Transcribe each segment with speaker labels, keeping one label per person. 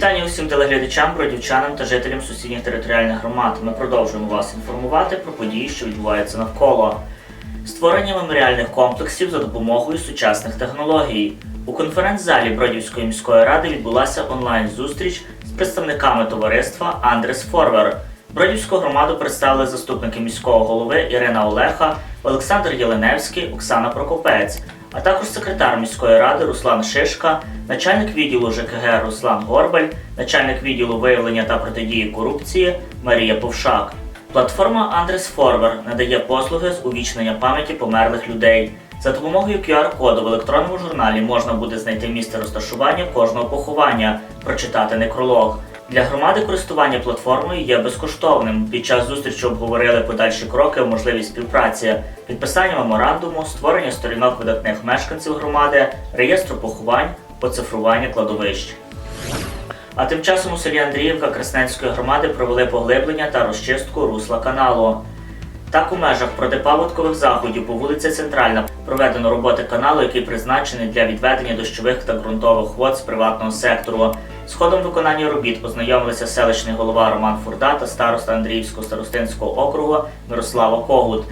Speaker 1: Вітання усім телеглядачам, бродівчанам та жителям сусідніх територіальних громад. Ми продовжуємо вас інформувати про події, що відбуваються навколо. Створення меморіальних комплексів за допомогою сучасних технологій. У конференц-залі Бродівської міської ради відбулася онлайн-зустріч з представниками товариства Андрес Форвер. Бродівську громаду представили заступники міського голови Ірина Олеха, Олександр Єленевський, Оксана Прокопець, а також секретар міської ради Руслан Шишка, начальник відділу ЖКГ Руслан Горбаль, начальник відділу виявлення та протидії корупції Марія Повшак. Платформа Андрес Форвер надає послуги з увічнення пам'яті померлих людей. За допомогою QR-коду в електронному журналі можна буде знайти місце розташування кожного поховання, прочитати некролог. Для громади користування платформою є безкоштовним. Під час зустрічі обговорили подальші кроки можливість співпраці, підписання меморандуму, створення сторінок видатних мешканців громади, реєстру поховань, оцифрування кладовищ. А тим часом у селі Андріївка Красненської громади провели поглиблення та розчистку русла каналу. Так, у межах протипаводкових заходів по вулиці Центральна проведено роботи каналу, який призначений для відведення дощових та ґрунтових вод з приватного сектору. З ходом виконання робіт познайомилися селищний голова Роман Фурда та староста Андріївського старостинського округу Мирослава Когут.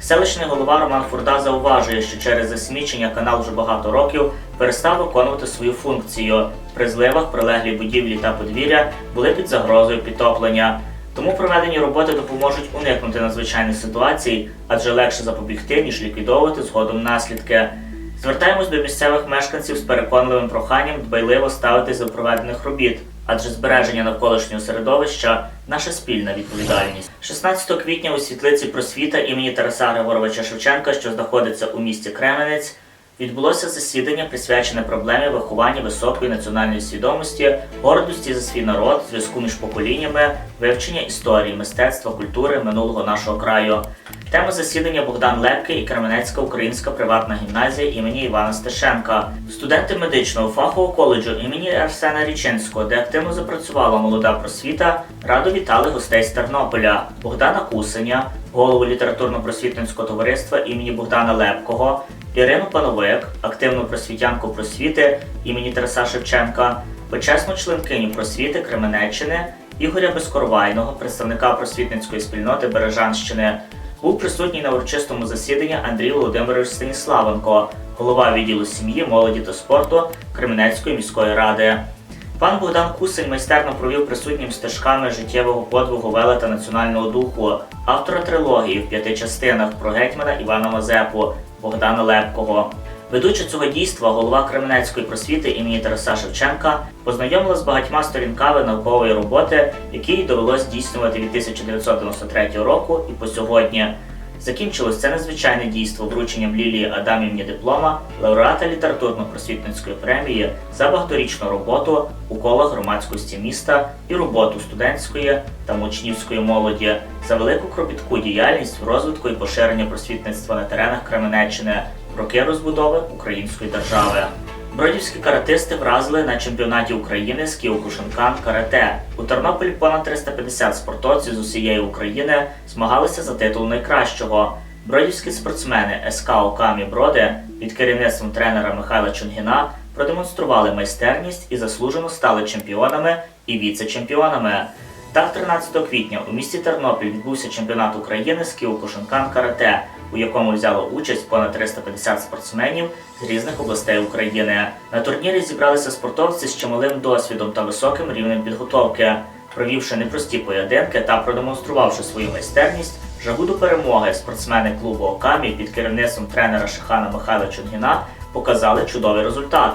Speaker 1: Селищний голова Роман Фурда зауважує, що через засмічення канал вже багато років перестав виконувати свою функцію. При зливах прилеглі будівлі та подвір'я були під загрозою підтоплення. Тому проведені роботи допоможуть уникнути надзвичайних ситуацій, адже легше запобігти, ніж ліквідовувати згодом наслідки. Звертаємось до місцевих мешканців з переконливим проханням дбайливо ставитись до проведених робіт, адже збереження навколишнього середовища наша спільна відповідальність. 16 квітня у світлиці просвіта імені Тараса Григоровича Шевченка, що знаходиться у місті Кременець, відбулося засідання, присвячене проблемі виховання високої національної свідомості, гордості за свій народ, зв'язку між поколіннями, вивчення історії, мистецтва, культури минулого нашого краю. Тема засідання Богдан Лепки і Кременецька українська приватна гімназія імені Івана Стешенка. Студенти медичного фахового коледжу імені Арсена Річинського, де активно запрацювала молода просвіта, радо вітали гостей з Тернополя Богдана Кусеня, голову літературно-просвітницького товариства імені Богдана Лепкого, Ірину Пановик, активну просвітянку просвіти імені Тараса Шевченка, почесну членкиню просвіти Кременеччини, Ігоря Безкоровайного, представника просвітницької спільноти Бережанщини. Був присутній на урочистому засіданні Андрій Володимирович Станіславенко, голова відділу сім'ї, молоді та спорту Кременецької міської ради. Пан Богдан Кусень майстерно провів присутнім стежками життєвого подвигу вела та національного духу, автора трилогії в п'яти частинах про гетьмана Івана Мазепу Богдана Лепкого. Ведуча цього дійства, голова Кременецької просвіти імені Тараса Шевченка, познайомила з багатьма сторінками наукової роботи, які їй довелось здійснювати від 1993 року і по сьогодні. Закінчилось це незвичайне дійство врученням Лілії Адамівні диплома, лауреата літературно-просвітницької премії за багаторічну роботу у колах громадськості міста і роботу студентської та учнівської молоді за велику кропітку діяльність в розвитку і поширення просвітництва на теренах Кременеччини роки розбудови української держави. Бродівські каратисти вразили на чемпіонаті України з Кіокушинкан карате. У Тернополі понад 350 спортовців з усієї України змагалися за титул найкращого. Бродівські спортсмени СК Окамі Броди під керівництвом тренера Михайла Чунгіна продемонстрували майстерність і заслужено стали чемпіонами і віце-чемпіонами. Так, 13 квітня у місті Тернопіль відбувся чемпіонат України з Кіокушинкан карате, у якому взяло участь понад 350 спортсменів з різних областей України. На турнірі зібралися спортовці з чималим досвідом та високим рівнем підготовки. Провівши непрості поєдинки та продемонструвавши свою майстерність, жагу до перемоги спортсмени клубу Окамі під керівництвом тренера Шихана Михайла Чунгіна показали чудовий результат.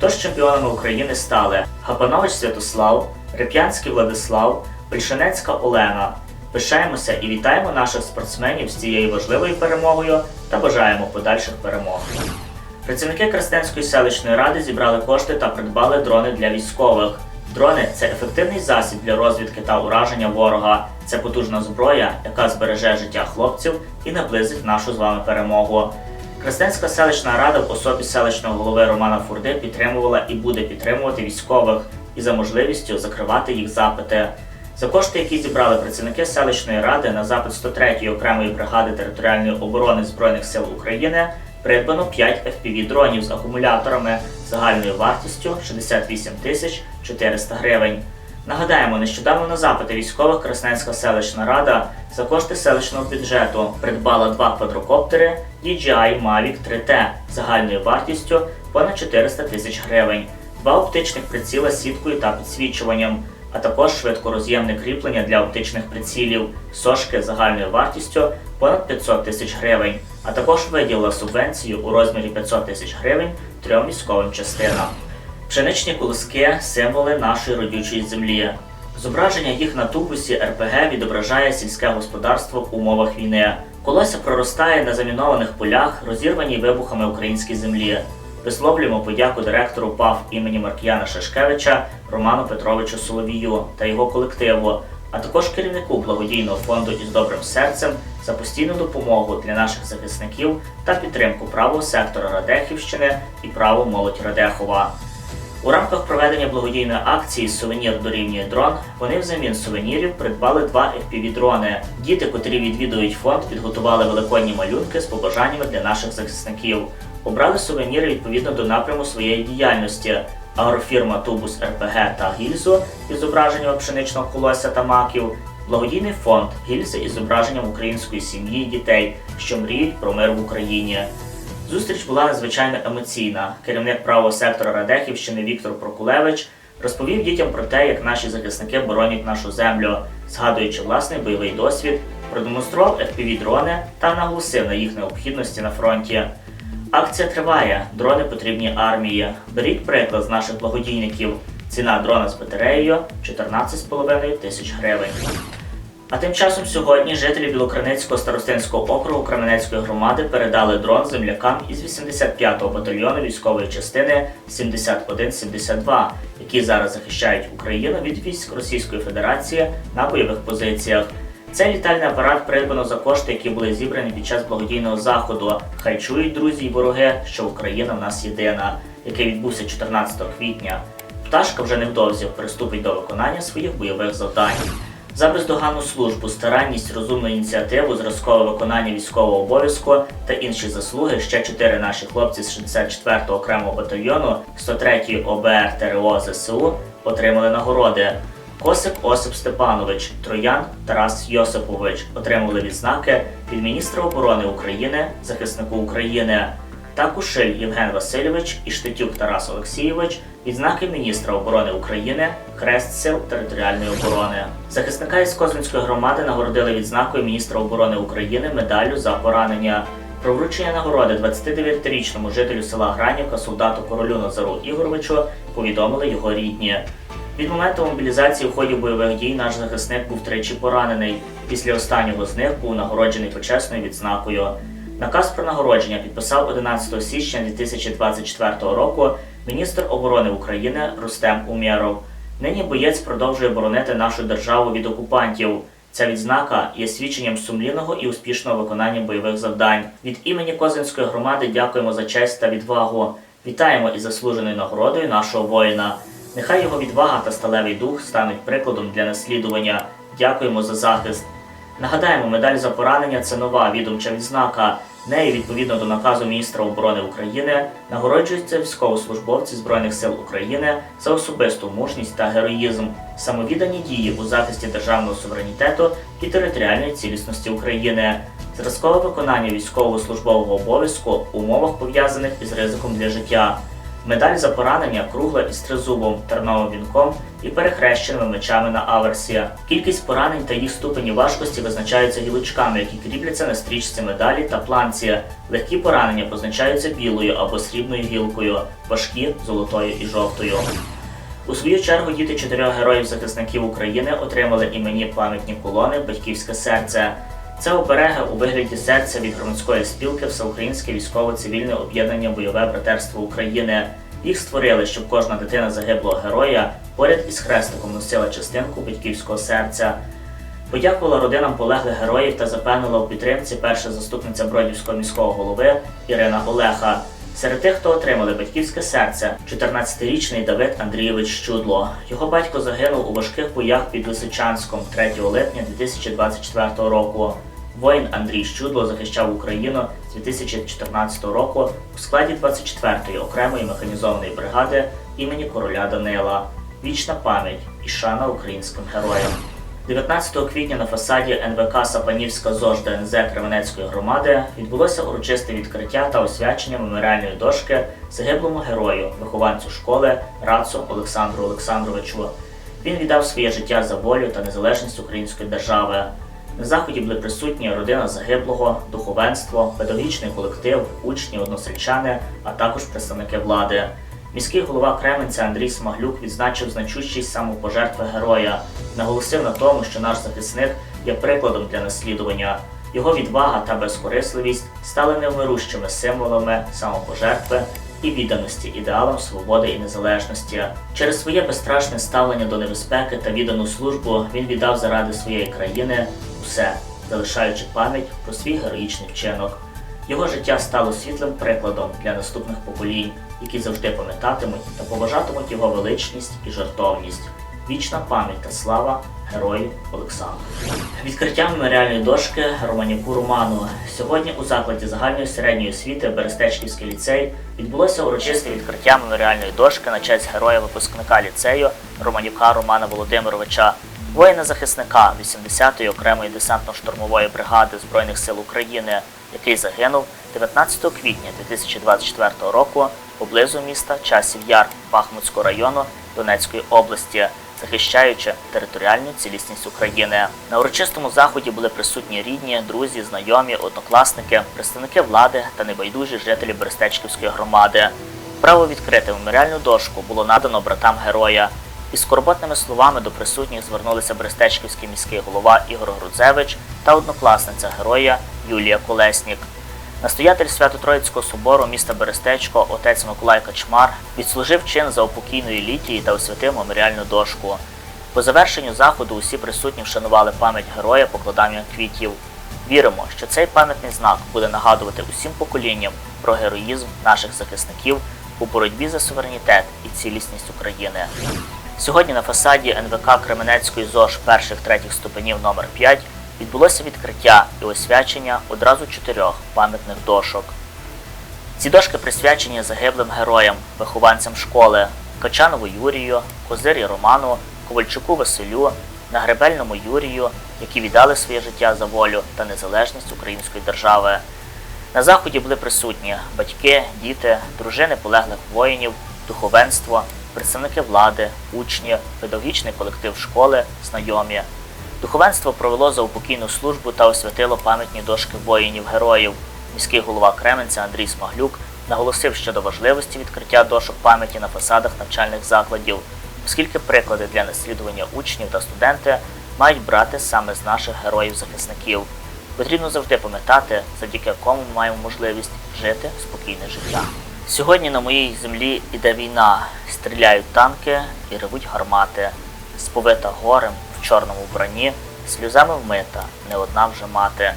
Speaker 1: Тож чемпіонами України стали Гапанович Святослав, Реп'янський Владислав, Пельшинецька Олена. Пишаємося і вітаємо наших спортсменів з цією важливою перемогою та бажаємо подальших перемог. Працівники Красненської селищної ради зібрали кошти та придбали дрони для військових. Дрони це ефективний засіб для розвідки та ураження ворога. Це потужна зброя, яка збереже життя хлопців і наблизить нашу з вами перемогу. Красненська селищна рада в особі селищного голови Романа Фурди підтримувала і буде підтримувати військових і за можливістю закривати їх запити. За кошти, які зібрали працівники селищної ради на запит 103-ї окремої бригади територіальної оборони Збройних сил України, Придбано 5 FPV-дронів з акумуляторами загальною вартістю 68 тисяч 400 гривень. Нагадаємо, нещодавно на запити військових Красненська селищна рада за кошти селищного бюджету придбала два квадрокоптери DJI Mavic 3T загальною вартістю понад 400 тисяч гривень, два оптичних приціла з сіткою та підсвічуванням, а також швидкороз'ємне кріплення для оптичних прицілів, сошки загальною вартістю понад 500 тисяч гривень, а також виділила субвенцію у розмірі 500 тисяч гривень трьом військовим частинам. Пшеничні колоски символи нашої родючої землі. Зображення їх на тубусі РПГ відображає сільське господарство в умовах війни. Колося проростає на замінованих полях, розірваній вибухами українській землі. Висловлюємо подяку директору ПАФ імені Маркіяна Шашкевича Роману Петровичу Соловію та його колективу, а також керівнику благодійного фонду із добрим серцем за постійну допомогу для наших захисників та підтримку правого сектора Радехівщини і право молодь Радехова. У рамках проведення благодійної акції Сувенір дорівнює дрон вони взамін сувенірів придбали два FPV-дрони. Діти, котрі відвідують фонд, підготували великодні малюнки з побажаннями для наших захисників. Обрали сувеніри відповідно до напряму своєї діяльності. Агрофірма Тубус РПГ та Гільзу із зображенням пшеничного колося та маків, благодійний фонд Гільзи із зображенням української сім'ї і дітей, що мріють про мир в Україні. Зустріч була надзвичайно емоційна. Керівник правого сектора Радехівщини Віктор Прокулевич розповів дітям про те, як наші захисники боронять нашу землю, згадуючи власний бойовий досвід, продемонстрував FPV-дрони та наголосив на їх необхідності на фронті. Акція триває, дрони потрібні армії. Беріть приклад з наших благодійників. Ціна дрона з батареєю 14,5 тисяч гривень. А тим часом сьогодні жителі Білокриницького старостинського округу Кременецької громади передали дрон землякам із 85-го батальйону військової частини 7172, які зараз захищають Україну від військ Російської Федерації на бойових позиціях. Цей літальний апарат придбано за кошти, які були зібрані під час благодійного заходу. Хай чують друзі й вороги, що Україна в нас єдина, який відбувся 14 квітня. Пташка вже невдовзі приступить до виконання своїх бойових завдань. За бездоганну службу, старанність, розумну ініціативу, зразкове виконання військового обов'язку та інші заслуги ще чотири наші хлопці з 64-го окремого батальйону 103-ї ОБР ТРО ЗСУ отримали нагороди. Косик Осип Степанович, Троян Тарас Йосипович отримали відзнаки від міністра оборони України, захиснику України та Кушиль Євген Васильович і Штетюк Тарас Олексійович відзнаки міністра оборони України, Хрест Сил територіальної оборони. Захисника із Козинської громади нагородили відзнакою міністра оборони України медаллю за поранення. Про вручення нагороди 29-річному жителю села Гранівка солдату королю Назару Ігоровичу повідомили його рідні. Від моменту мобілізації в ході бойових дій наш захисник був тричі поранений. Після останнього з них був нагороджений почесною відзнакою. Наказ про нагородження підписав 11 січня 2024 року міністр оборони України Рустем Умєров. Нині боєць продовжує боронити нашу державу від окупантів. Ця відзнака є свідченням сумлінного і успішного виконання бойових завдань. Від імені Козинської громади дякуємо за честь та відвагу. Вітаємо із заслуженою нагородою нашого воїна. Нехай його відвага та сталевий дух стануть прикладом для наслідування. Дякуємо за захист. Нагадаємо, медаль за поранення це нова відомча відзнака. Нею, відповідно до наказу міністра оборони України, нагороджуються військовослужбовці Збройних сил України за особисту мужність та героїзм, самовіддані дії у захисті державного суверенітету і територіальної цілісності України, зразкове виконання військового службового обов'язку в умовах пов'язаних із ризиком для життя. Медаль за поранення кругла із тризубом, терновим вінком і перехрещеними мечами на аверсі. Кількість поранень та їх ступені важкості визначаються гілочками, які кріпляться на стрічці медалі та планці. Легкі поранення позначаються білою або срібною гілкою, важкі золотою і жовтою. У свою чергу діти чотирьох героїв-захисників України отримали іменні пам'ятні колони Батьківське серце. Це оберега у вигляді серця від громадської спілки Всеукраїнське військово-цивільне об'єднання Бойове братерство України. Їх створили, щоб кожна дитина загиблого героя поряд із хрестиком носила частинку батьківського серця. Подякувала родинам полеглих героїв та запевнила у підтримці перша заступниця Бродівського міського голови Ірина Олеха. Серед тих, хто отримали батьківське серце, 14-річний Давид Андрійович Щудло. Його батько загинув у важких боях під Лисичанськом 3 липня 2024 року. Воїн Андрій Щудло захищав Україну з 2014 року у складі 24-ї окремої механізованої бригади імені короля Данила. Вічна пам'ять і шана українським героям. 19 квітня на фасаді НВК Сапанівська ЗОЖ ДНЗ Кременецької громади відбулося урочисте відкриття та освячення меморіальної дошки загиблому герою, вихованцю школи Рацу Олександру Олександровичу. Він віддав своє життя за волю та незалежність української держави. На заході були присутні родина загиблого, духовенство, педагогічний колектив, учні, односельчани, а також представники влади. Міський голова Кременця Андрій Смаглюк відзначив значущість самопожертви героя, наголосив на тому, що наш захисник є прикладом для наслідування. Його відвага та безкорисливість стали невмирущими символами самопожертви і відданості ідеалам свободи і незалежності. Через своє безстрашне ставлення до небезпеки та віддану службу він віддав заради своєї країни усе, залишаючи пам'ять про свій героїчний вчинок. Його життя стало світлим прикладом для наступних поколінь, які завжди пам'ятатимуть та поважатимуть його величність і жертовність. Вічна пам'ять та слава герою Олександру. Відкриття меморіальної дошки Романюку Роману. Сьогодні у закладі загальної середньої освіти Берестечківський ліцей відбулося урочисте відкриття меморіальної дошки на честь героя випускника ліцею Романюка Романа Володимировича, воїна-захисника 80-ї окремої десантно-штурмової бригади Збройних сил України, який загинув 19 квітня 2024 року поблизу міста Часів Яр Бахмутського району Донецької області, захищаючи територіальну цілісність України. На урочистому заході були присутні рідні, друзі, знайомі, однокласники, представники влади та небайдужі жителі Берестечківської громади. Право відкрити меморіальну дошку було надано братам героя. Із скорботними словами до присутніх звернулися Брестечківський міський голова Ігор Грудзевич та однокласниця героя Юлія Колеснік. Настоятель Свято-Троїцького собору міста Берестечко, отець Миколай Качмар, відслужив чин за упокійної літії та освятив меморіальну дошку. По завершенню заходу усі присутні вшанували пам'ять героя покладанням квітів. Віримо, що цей пам'ятний знак буде нагадувати усім поколінням про героїзм наших захисників у боротьбі за суверенітет і цілісність України. Сьогодні на фасаді НВК Кременецької ЗОЖ перших третіх ступенів номер 5 відбулося відкриття і освячення одразу чотирьох пам'ятних дошок. Ці дошки присвячені загиблим героям, вихованцям школи Качанову Юрію, Козирі Роману, Ковальчуку Василю, Нагребельному Юрію, які віддали своє життя за волю та незалежність української держави. На заході були присутні батьки, діти, дружини полеглих воїнів, духовенство, представники влади, учні, педагогічний колектив школи, знайомі. Духовенство провело заупокійну службу та освятило пам'ятні дошки воїнів-героїв. Міський голова Кременця Андрій Смаглюк наголосив щодо важливості відкриття дошок пам'яті на фасадах навчальних закладів, оскільки приклади для наслідування учнів та студенти мають брати саме з наших героїв-захисників. Потрібно завжди пам'ятати, завдяки кому ми маємо можливість жити спокійне життя. Сьогодні на моїй землі іде війна, стріляють танки і ревуть гармати, сповита горем чорному вбранні, сльозами вмита, не одна вже мати.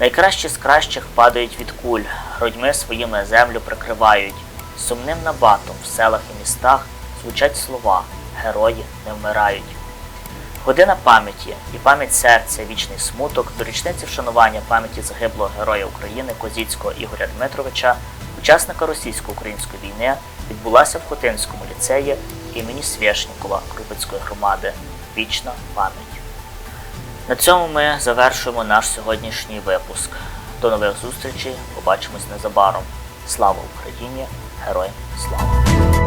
Speaker 1: Найкращі з кращих падають від куль, грудьми своїми землю прикривають. Сумним набатом в селах і містах звучать слова Герої не вмирають. Година пам'яті і пам'ять серця, вічний смуток до річниці вшанування пам'яті загиблого героя України Козіцького Ігоря Дмитровича, учасника російсько-української війни, відбулася в Хотинському ліцеї імені Свєшнікова Крупицької громади. Вічна пам'ять. На цьому ми завершуємо наш сьогоднішній випуск. До нових зустрічей. Побачимось незабаром. Слава Україні! Героям слава!